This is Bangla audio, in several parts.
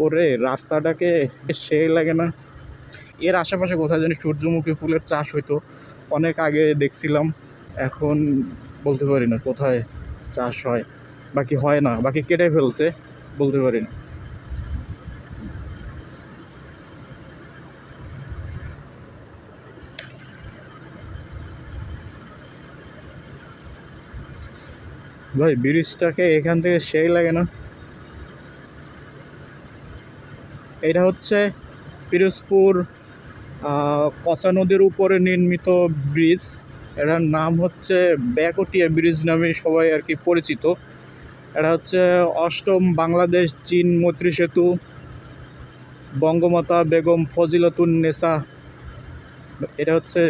ওরে, রাস্তাটাকে সেই লাগে না। এর আশেপাশে কোথায় জানি সূর্যমুখী ফুলের চাষ হইতো, অনেক আগে দেখছিলাম। এখন বলতে পারি না কোথায় চাষ হয় বাকি হয় না বাকি কেটে ফেলছে, বলতে পারি না। ভাই, ব্রিজটাকে এখান থেকে সেই লাগে না। এটা হচ্ছে পিরোজপুর কসা নদীর উপরে নির্মিত ব্রিজ। এটার নাম হচ্ছে ব্যাকটিয়া ব্রিজ নামে সবাই আর কি পরিচিত। এটা হচ্ছে অষ্টম বাংলাদেশ চীন মৈত্রী সেতু। বঙ্গমাতা বেগম ফজিলাতুন নেসা এটা হচ্ছে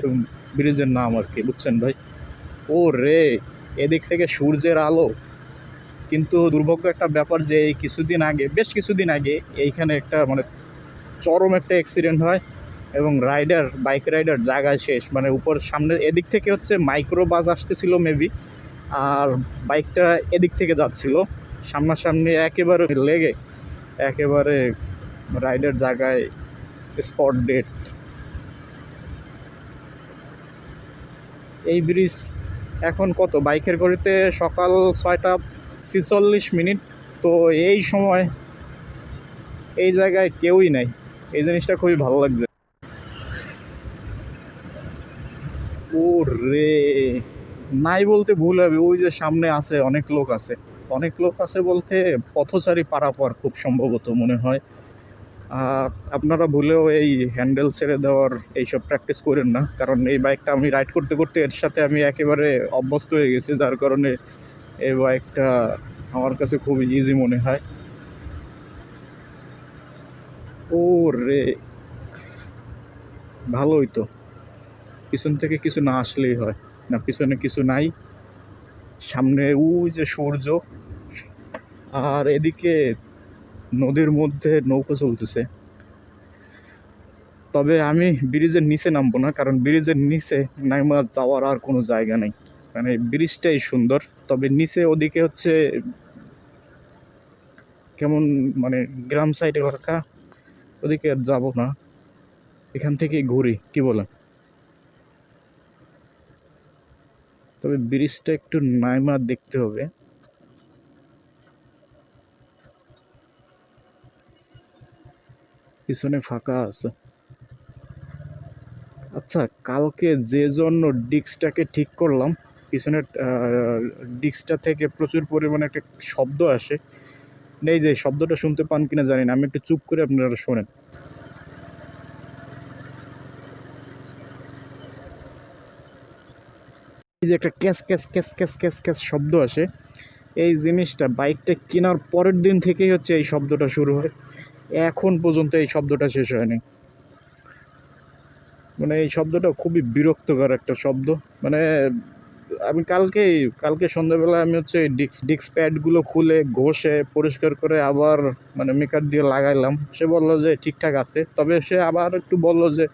ব্রিজের নাম আর কি, বুঝছেন ভাই? ও রে এদিক থেকে সূর্যের আলো। কিন্তু দুর্ভাগ্য একটা ব্যাপার যে এই কিছুদিন আগে, বেশ কিছুদিন আগে এইখানে একটা মানে চরম একটা অ্যাক্সিডেন্ট হয় এবং রাইডার বাইক রাইডার জায়গায় শেষ। মানে উপর সামনে, এদিক থেকে হচ্ছে মাইক্রো বাস আসতেছিল মেবি আর বাইকটা এদিক থেকে যাচ্ছিল। সামনাসামনি একেবারে লেগে, একেবারে রাইডার জায়গায় স্পট ডেট এই ব্রিজ এখন কত? বাইকের গড়িতে সকাল ছয়টা ছিচল্লিশ মিনিট। তো এই সময় এই জায়গায় কেউই নাই। এই জিনিসটা খুবই ভালো লাগছে। ও রে নাই বলতে ভুল হবে। ওই যে সামনে আছে, অনেক লোক আছে। অনেক লোক আছে বলতে পথচারী পারাপার খুব সম্ভবত মনে হয়। আর আপনারা ভুলেও এই হ্যান্ডেল ছেড়ে দেওয়ার এইসব প্র্যাকটিস করেন না। কারণ এই বাইকটা আমি রাইড করতে করতে এর সাথে আমি একেবারে অভ্যস্ত হয়ে গেছি। যার কারণে এই বাইকটা আমার কাছে খুবই ইজি মনে হয়। ও রে ভালোই তো। পিছন থেকে কিছু না আসলেই হয়। না, পিছনে কিছু নাই। সামনে ওই যে সূর্য। আর এদিকে নদীর মধ্যে নৌকো চলতেছে। তবে আমি ব্রিজের নিচে নামবো না, কারণ ব্রিজের নিচে নাইমা যাওয়ার আর কোনো জায়গা নেই। মানে ব্রিজটাই সুন্দর। তবে নিচে ওদিকে হচ্ছে কেমন মানে গ্রাম সাইড এলাকা ওদিকে আর যাব না। এখান থেকে ঘুরি, কি বলেন? তবে ব্রিজটা একটু নাইমা দেখতে হবে। পিছনে ফাঁকা আছে। আচ্ছা কালকে যে জন্য ডিস্কটাকে ঠিক করলাম পিছনের ডিস্কটা থেকে প্রচুর পরিমাণে একটা শব্দ আসে। এই যে শব্দটা শুনতে পান কিনা জানি না, আমি একটু চুপ করে আপনারা শোনেন। এই যে একটা ক্যাস ক্যাস ক্যাস ক্যাস ক্যাস ক্যাস শব্দ আসে। এই জিনিসটা বাইকটা কেনার পরের দিন থেকেই হচ্ছে এই শব্দটা শুরু হয়। এখন পর্যন্ত এই শব্দটা শেষ হয়নি। মানে এই শব্দটা খুবই বিরক্তকর একটা শব্দ। মানে আমি কালকে কালকে সন্ধ্যাবেলা আমি হচ্ছে ডিক্স ডিক্স প্যাডগুলো খুলে ঘষে পরিষ্কার করে আবার মানে মেকার দিয়ে লাগাইলাম। সে বলল যে ঠিকঠাক আছে। তবে সে আবার একটু বলল যে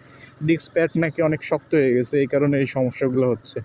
ডিক্স প্যাড নাকি অনেক শক্ত হয়ে গেছে, এই কারণে এই সমস্যাগুলো হচ্ছে।